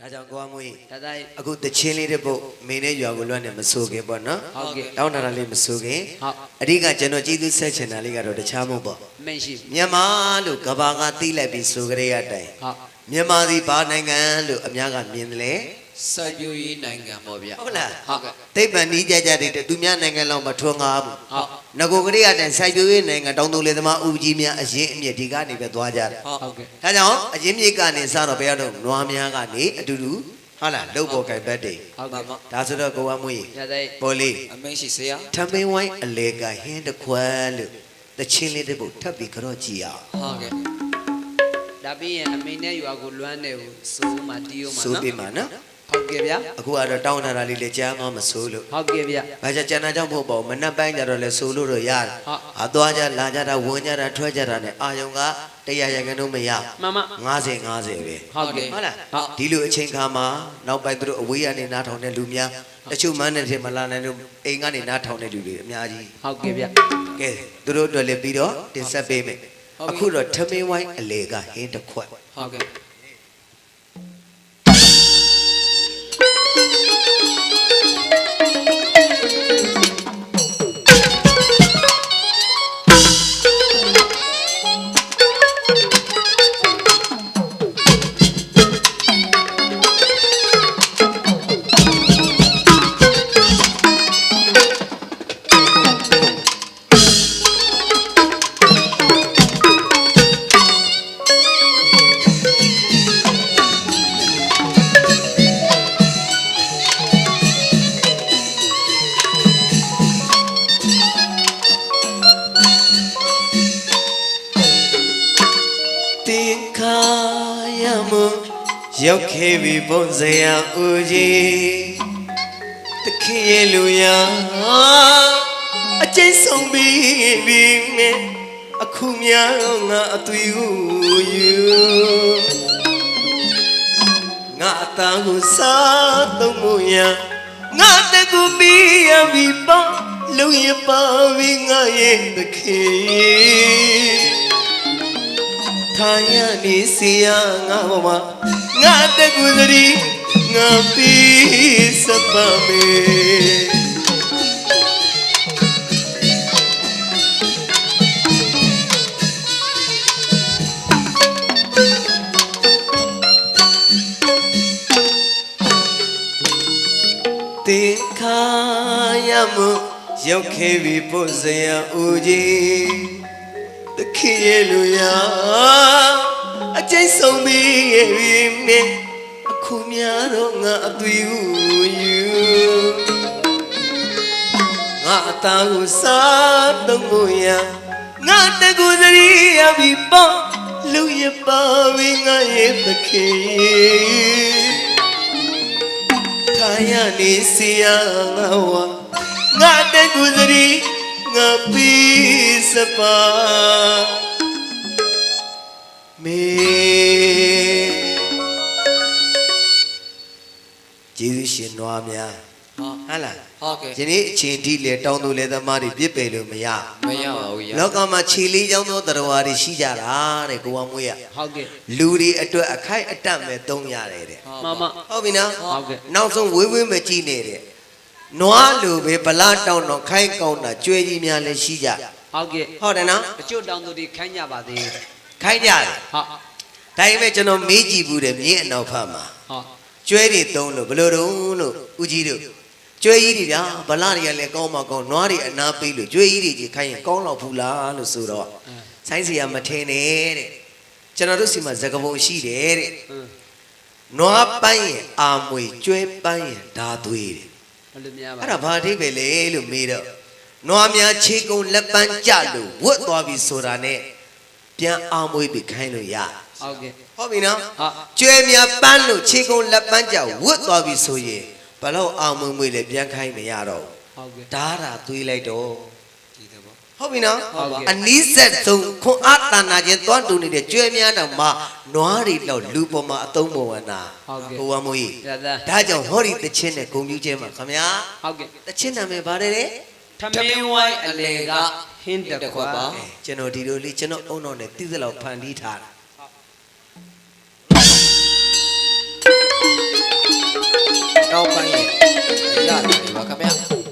ဒါကြောင့်ကိုကမွေးဒါသားအခုတချင်းလေးတစ်ပုတ်မင်းနဲ့ရွာကိုလွတ်နေမဆိုခင်ပေါ့နော်ဟုတ်ကဲ့တောင်းတာလေးမဆိုခင်ဟုတ်အဓိကကျွန်တော်ကြည်သူဆက်ချင်တာလေးကတော့တခြားမဟုတ်ပေါ့မင်းရှိပြီမြန်မာလို့ကဘာကသိလိုက်ပြီးဆိုကြတဲ့အတိုင်းဟုတ်မြန်မာသည်ဘာနိုင်ငံလို့အများကမြင်တယ်လေ စိုက်ပျိုးရေးနိုင်ငံပေါ့ဗျာဟုတ်လားဟုတ်ကဲ့သိပ္ပံနီးကြကြတဲ့သူများနိုင်ငံလောက်မထွန်းကားဘူးဟုတ်ငကိုကလေးကတည်းစိုက်ပျိုးရေးနိုင်ငံတောင်သူလေသမားဦးကြီးများအရင်အမြင့်ဒီကနေပဲသွားကြတယ်ဟုတ်ဟုတ်ကဲ့ဒါကြောင့်အရင်မြစ်ကနေစတော့ဘယ်ရတော့နွားများကနေအတူတူဟုတ်လားလုတ်ပေါ်ကြိုက်ဘက်တွေဟုတ်ကဲ့ဒါဆိုတော့ကိုကမွေးဒါသားပေါ်လေးအမိန့်ရှိဆရာထမင်းဝိုင်းအလေကဟင်းတစ်ခွက်လို့တချင်းလေးတစ်ပုတ်ထပ်ပြီးကြော့ကြည့်အောင်ဟုတ်ကဲ့ဒါပြီးရင်အမေနဲ့ရွာကိုလွမ်းတယ်ကိုစိုးမှတီးအောင်မှာဆိုနော်ပြီးမှနော် ဟုတ်ကဲ့ဗျာအခုကတော့တောင်းထားတာလေးလည်းကြားမှမဆိုးလို့ဟုတ်ကဲ့ဗျာဘာကြကျန်တာကြောင့်မဟုတ်ပါဘူးမနှက်ပိုင်းကြတော့လဲဆိုလို့တော့ရတယ်ဟုတ်အသွားကြလာကြတာဝင်ကြတာထွက်ကြတာနဲ့အာယုံကတရားရကန်တော့မရမမ50 50ပဲဟုတ်ကဲ့ဟုတ်လားဟုတ်ဒီလိုအချိန်ခါမှာနောက်ပိုင်းသူတို့အဝေးကနေနားထောင်တဲ့လူများတချို့မန်းတဲ့ထဲမလာနိုင်လို့အိမ်ကနေနားထောင်တဲ့လူတွေအများကြီးဟုတ်ကဲ့ဗျာကဲသူတို့အတွက်လည်းပြီးတော့တင်ဆက်ပေးမယ်အခုတော့ထမင်းဝိုင်းအလေကဟင်းတစ်ခွက်ဟုတ်ကဲ့ ရောက်ခဲ့ပြီပုံစရာဦးကြီးတခင်ရဲ့လူရအကျဉ်းဆုံးပြီးပြီမဲ့အခုများငါအသွေးကိုယူငါအသားကိုစားသုံးမှုရငါတကူပြီးရပြီပေါ့လုံရပါပြီငါရဲ့တခင်ထားရနေစီရငါဘဝ ငါတကူစရီငါပြီးစပါမေတင်ခါရမရောက်ခဲ့ပြီပို့စရာဦးကြီးတခင်ရဲ့လူရအ ကျိတ်ဆုံးပြီးရဲ့ပြီမင်းအခုများတော့ငါအသွေးကိုယူငါအသားကိုစားတော့မရငါတကူစရီရပြီပေါ့လူရပါပြီငါရဲ့တခင်ထားရနေစီရငါဝငါတကူစရီငါပြီးစပါ မေကျေးဇူးရှင်နွားများဟုတ်ဟုတ်လားဟုတ်ကဲ့ယနေ့အချိန်ထိလေတောင်းသူလေသမားတွေပြစ်ပယ်လို့မရမရပါဘူးရလောကမှာခြေလေးချောင်းသောတရားတွေရှိကြတာတဲ့ကိုဝမွေးရဟုတ်ကဲ့လူတွေအတွက်အခိုက်အတန့်မဲ့သုံးရတယ်တဲ့မမဟုတ်ပြီနော်ဟုတ်ကဲ့နောက်ဆုံးဝေးဝေးမကြည့်နေတဲ့နွားလူပဲဗလာတောင်းတော့ခိုင်းကောင်းတာကြွယ်ကြီးများလည်းရှိကြဟုတ်ကဲ့ဟုတ်တယ်နော်တချို့တောင်သူတွေခိုင်းကြပါသေးတယ် ခိုင်းကြတယ်ဟုတ်ဒါပေမဲ့ကျွန်တော်မေးကြည့်ဘူးတယ်မြင်းအနောက်ဖက်မှာဟုတ်ကျွဲတွေသုံးလို့ဘယ်လိုတုံးလို့ဦးကြီးတို့ကျွဲကြီးတွေဗျာဗလာတွေကလည်းကောင်းမကောင်းနွားတွေအနာပေးလို့ကျွဲကြီးတွေကြီးခိုင်းရင်ကောင်းတော့ဘူးလားလို့ဆိုတော့ဆိုင်းစီကမထင်းနဲ့တဲ့ကျွန်တော်တို့စီမှာဇကပုံရှိတယ်တဲ့အင်းနွားပိုင်းရင်အာမွေကျွဲပိုင်းရင်ဓာသွေးတဲ့ဘယ်လိုများပါအဲ့ဒါဘာအဓိပ္ပာယ်လဲလို့မေးတော့နွားများခြေကုံလက်ပန်းကြလို့ဝတ်သွားပြီဆိုတာနဲ့ ပြန်အာမွေပြီးခိုင်းလို့ရဟုတ်ကဲ့ဟုတ်ပြီနော်ဟုတ်ကျွဲများပန်းလို့ခြေကုံလက်ပန်းကြဝတ်သွားပြီဆိုရင်ဘလို့အာမွေမွေလည်းပြန်ခိုင်းမရတော့ဟုတ်ကဲ့ဘူးဓာတာသွေးလိုက်တော့ဒီသဘောဟုတ်ပြီနော်ဟုတ်ကဲ့အနီးဆက်ဆုံးခွန်အားတန်နာခြင်းတွန်းတူနေတဲ့ကျွဲများတော့မှနွားတွေတော့လူပေါ်မှာအသုံးမဝင်တာဟုတ်ကဲ့ဟိုဝမွေဒါသားဒါကြောင့်ဟောဒီတချင်းနဲ့ဂုံပြူချင်းမှာခမညာဟုတ်ကဲ့တချင်းနာမည်ပါတယ်လေထမင်းဝိုင်းအလေက ဟင်းတခွက်ပါကျွန်တော်ဒီလိုလေးကျွန်တော်အုံတော့နဲ့တိစလောက်ဖန်တီးထားတာနောက်ပိုင်းရရတယ်ပါခင်ဗျာ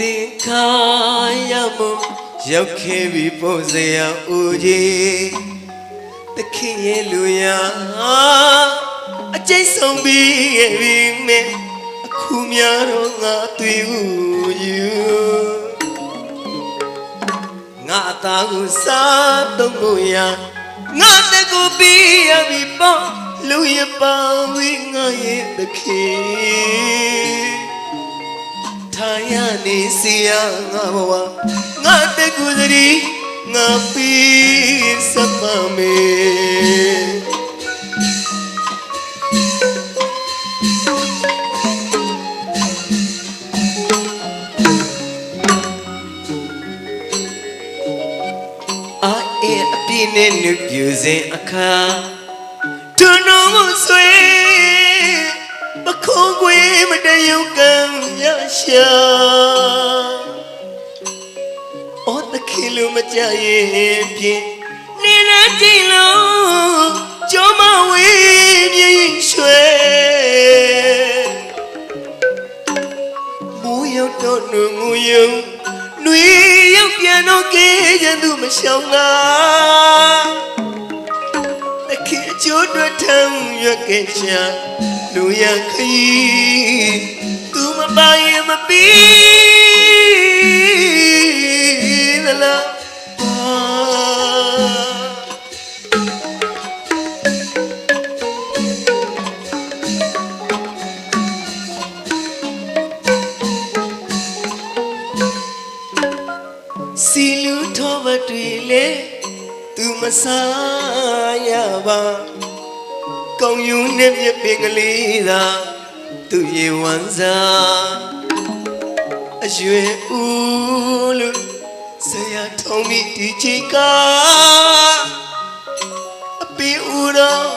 တင်ခါရမရောက်ခဲ့ပြီပုံစရာဦးကြီးတခင်ရဲ့လူရအကျိတ်ဆုံးပြီးရဲ့ပြီမဲအခုများတော့ငါတွေ့ဦးယူငါအသားကိုစားတော့လို့ရငါတကူပြီးရပြီပေါ့လူရပါဝိငါရဲ့တခင် ထာယာနေစီယငါဘဝငါတကူစရီငါပီစမမေအာအေအပြင်းနဲ့လူပြူစင်အခါဒုနုံမဆွေ ပခုံးကွေမတယုတ်ကံရရှာအော်တခင်လူမကြရင်ဖြင့်နေရကြည်လုံးကျုံမဝေးမြည်ရွှေမူရောက်တော့နုံငူယုံနွေရောက်ပြန်တော့ကေးရန်သူမရှောင်ငါတခင်အကျိုးတွေ့ထမ်းရွက်ကဲချာ လူရခရီးသူမပိုင်ရင်မပြီးသလားအာစီလူထောပတွေလေသူမစားရပါ ကောင်းယူနဲ့မြပင်ကလေးသာသူရေဝမ်းစားအရွယ်ဦးလို့ဆရာထုံးပြီးဒီချိန်ကအပီဦးတော့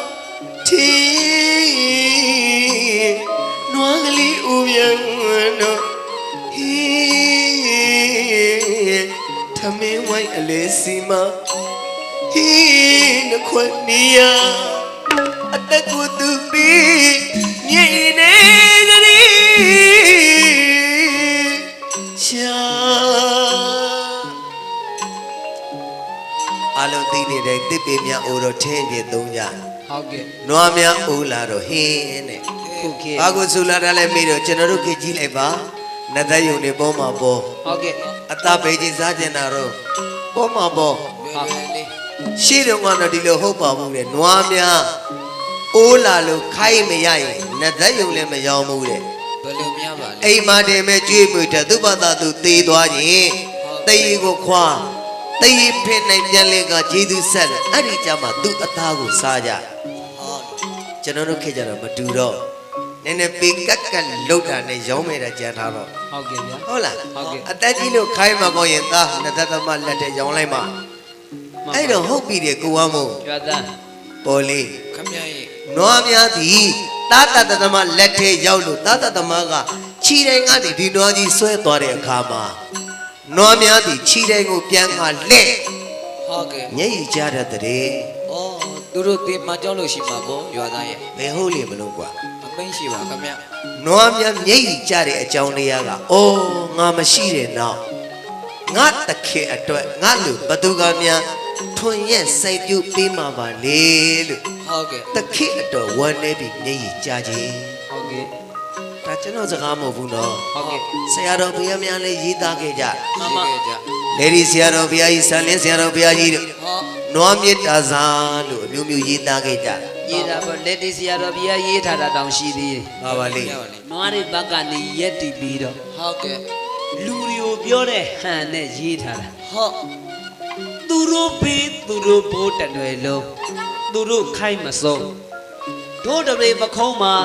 ထီနွားကလေးဦးပြန်တော့ဟီထမင်းဝိုင်းအလေးစီမဟီနခွနီယာအ တကူသူပီမြည်နေကြရီရှာအလုံးသိနေတဲ့တစ်ပေမြအိုတော့ထင်းပြသုံးကြဟုတ်ကဲ့နွားများအိုလာတော့ဟင်းတဲ့ခုခေတ်ဘာကိုဆူလာတာလဲမေးတော့ကျွန်တော်တို့ခေတ်ကြီးလိုက်ပါနတ်သက်ယုံနေပေါ်မှာပေါ်ဟုတ်ကဲ့အသားပေကြီးစားကျင်တာတော့ပေါ်မှာပေါ်လွယ်လွယ်လေးရှေ့တုန်းကတော့ဒီလိုဟုတ်ပါဘူးတဲ့နွားများ အိုးလာလို့ခိုင်းမရရင်နတ်သက်ယုံလည်းမရောဘူးတဲ့ဘယ်လိုများပါလဲအိမ်မာတင်မဲ့ကြွေးမွေတဲ့သူ့ဘာသာသူသေသွားရင်တေးကိုခွာတေးဖင်နိုင်ပြန်လေကဂျေသူဆက်တယ်အဲ့ဒီကြမှာသူ့အသားကိုစားကြဟောကျွန်တော်တို့ခေတ်ကြတော့မတူတော့နည်းနည်းပေကက်ကက်လောက်တာနဲ့ရောင်းမဲ့တာကြံထားတော့ဟုတ်ကဲ့ဗျာဟုတ်လားဟုတ်ကဲ့အတက်ကြီးလို့ခိုင်းမှာကောင်းရင်သားနှစ်သက်သမလက်တဲ့ရောင်းလိုက်မှာအဲ့တော့ဟုတ်ပြီတဲ့ကိုဝမ်းမို့ကျွတ်သားပေါ်လေးခင်ဗျာရဲ့ နွားများသည်တာတတသမလက်ထဲရောက်လို့တာတသမကခြီတိုင်းကနေဒီနွားကြီးဆွဲသွားတဲ့အခါမှာနွားများသည်ခြီတိုင်းကိုပြန်ခါလက်ဟုတ်ကဲ့ညည်ကြတဲ့တဲ့ဩသူတို့တင်မကြောက်လို့ရှိမှာပေါ့ရွာသားရဲ့ဘယ်ဟုတ်လေမလို့ကွာအမိန့်ရှိပါခင်ဗျာနွားများမျက်ရည်ကြတဲ့အကြောင်းတရားကအိုးငါမရှိတဲ့နောက်ငါတခင်အတွက်ငါလူဘသူကများ ထွန်ရက်စိုက်ပြုပေးမှာပါလေလို့ဟုတ်ကဲ့တခင်အတွက်ဝမ်းနေပြီးမျက်ရည်ကြခြင်းဟုတ်ကဲ့ဒါကျွန်တော်စကားမဟုတ်ဘူးနော်ဟုတ်ကဲ့ဆရာတော်ဘုရားများလည်းရေးသားခဲ့ကြမမရှိခဲ့ကြလေဒီဆရာတော်ဘုရားကြီးဆန်လင်းဆရာတော်ဘုရားကြီးတို့ဟောနွားမြစ်တာစာလို့အမျိုးမျိုးရေးသားခဲ့ကြရေးတာပေါ့လက်တီဆရာတော်ဘုရားရေးထားတာတောင်ရှိသေးတယ်ပါပါလေရပါလေနွားတွေဘက်ကနေရက်တီပြီးတော့ဟုတ်ကဲ့လူတွေကိုပြောတဲ့ဟန်နဲ့ရေးထားတာဟော သူတို့ပေးသူတို့ဘိုးတနွယ်လုံးသူတို့ခိုင်းမစုံတို့တရေပခုံးမှာ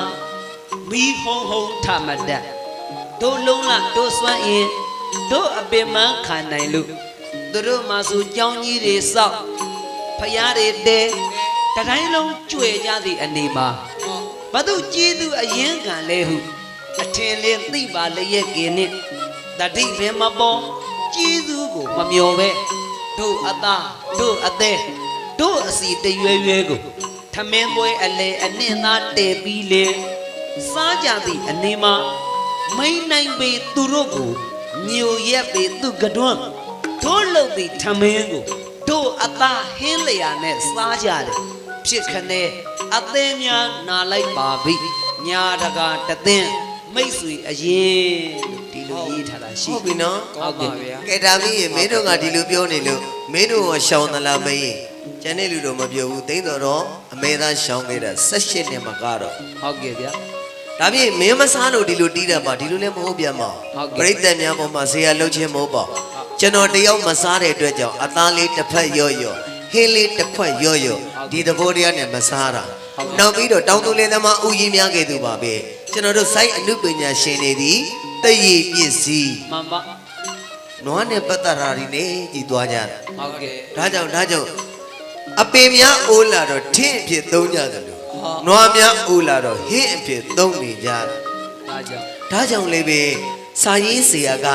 မီးဟုံးဟုံးထမတတ်တို့လုံးလတို့စွမ်းရင်တို့အပင်မခံနိုင်လို့သူတို့မှဆိုကြောင်းကြီးတွေစောက်ဖျားတွေတဲတတိုင်းလုံးကြွယ်ကြသည့်အနေမှာဘသူကျေးသူအရင်ခံလဲဟုအထင်လင်းသိပါလျက်ကင်းနဲ့တတိပင်မပေါ်ကျေးသူကိုမမျော်ပဲ တို့အသားတို့အသေးတို့အစီတရွယ်ရွယ်ကိုထမင်းပွဲအလဲအနှင်းသားတည်ပြီးလေစားကြသည့်အနေမှာမိန်နိုင်ပေသူတို့ကိုညိုရက်ပေသူကတွန်းတို့လုံပြီးထမင်းကိုတို့အသားဟင်းလျာနဲ့စားကြတယ်ဖြစ်ခနဲ့အသင်းများနာလိုက်ပါပြီညာတကာတသင်း မိတ်ဆွေအရင်ဒီလိုရေးထားတာရှိဟုတ်ပြီနော်ဟုတ်ကဲ့ဗျာကဲဒါမင်းရေမင်းတို့ကဒီလိုပြောနေလို့မင်းတို့ကရှောင်းသလားမင်းကျန်တဲ့လူတို့မပြောဘူးတိမ့်တော်တော့အမေသားရှောင်းခဲ့တာ16နှစ်မကတော့ဟုတ်ကဲ့ဗျာဒါဖြင့်မင်းမစားလို့ဒီလိုတီးတာပါဒီလိုလည်းမဟုတ်ပြန်ပါဟုတ်ကဲ့ပြိတ္တများပေါ်မှာဇေယျလှုပ်ခြင်းမဟုတ်ပါကျွန်တော်တယောက်မစားတဲ့အတွက်ကြောင့်အသားလေးတစ်ဖက်ရော့ရော့ ဟင်းလေးတစ်ခွက်ရော့ရော့ဒီသဘောတရားနဲ့မစားတာနောက်ပြီးတော့တောင်းသူလေးသမားဥယျာဉ်များခဲ့သူပါပဲကျွန်တော်တို့စိုက်အမှုပညာရှင်တွေဒီတည်ရည်ပစ္စည်းမမနွားနဲ့ပတ်သက်တာတွေနဲ့ကြည်သွားကြတာဟုတ်ကဲ့ဒါကြောင့်ဒါကြောင့်အပင်များအိုးလာတော့ထင်းအဖြစ်သုံးကြတယ်လို့နွားများအိုးလာတော့ဟင်းအဖြစ်သုံးနေကြတယ်ဒါကြောင့်ဒါကြောင့်လည်းပဲစာရေးဆရာက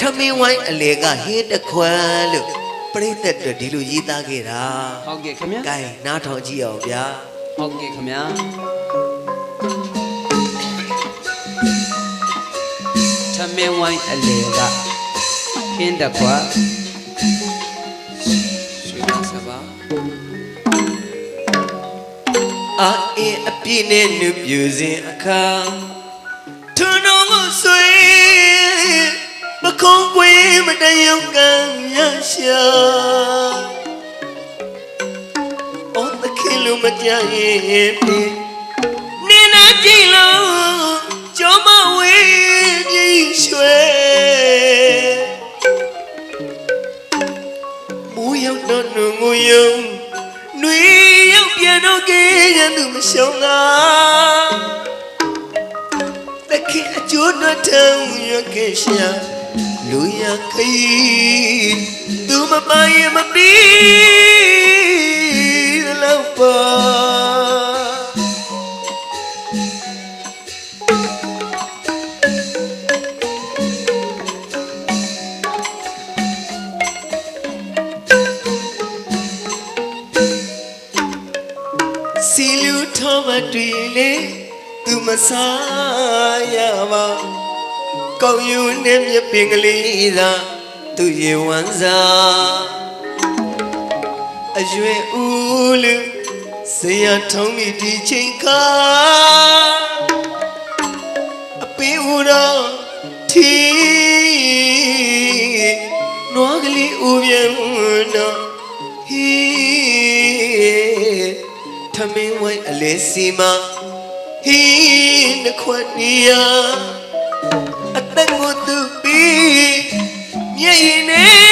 ထမင်းဝိုင်းအလေကဟင်းတစ်ခွက်လို့ ပြိတ္တတွေဒီလိုရေးသားခဲ့တာဟုတ်ကဲ့ခင်ဗျာ။ကဲနားထောင်ကြည့်အောင်ဗျာဟုတ်ကဲ့ခင်ဗျာသမင်းဝိုင်းအလေကခင်းတကွာရွှေမစပါ။အာအင်းအပြည့်နဲ့နုပြူစဉ်အခါထုံတော် တယုံကံရရှာ။အော်တခင်လိုမကြရဲ့ပြီနင်းနာကြည့်လို့ကြောမဝေးကြီးရွှေမူရောက်တော့နုံငုံယုံနွေရောက်ပြန်တော့ကေးရသူမရှုံးတာတခင်အကျိုးတော့ထံရခဲ့ရှာ လူရခီးသူမမရဲ့မပြီးလောက်ပါစီလူထောမတွေ့လေသူမစားရပါ ကောင်းယူနဲ့မြပင်ကလေးသာသူရေဝမ်းစားအရွယ်ဦးလူဇေယထုံးမိဒီချိန်ခါအပင်ဦးတော်ထီနွားကလေးဦးပြန်တော့ဟီထမင်းဝိုင်းအလဲစီမဟီးနှခွက်နီယာ သက်ငုတ်သူပြီးမျက်ရည်နဲ့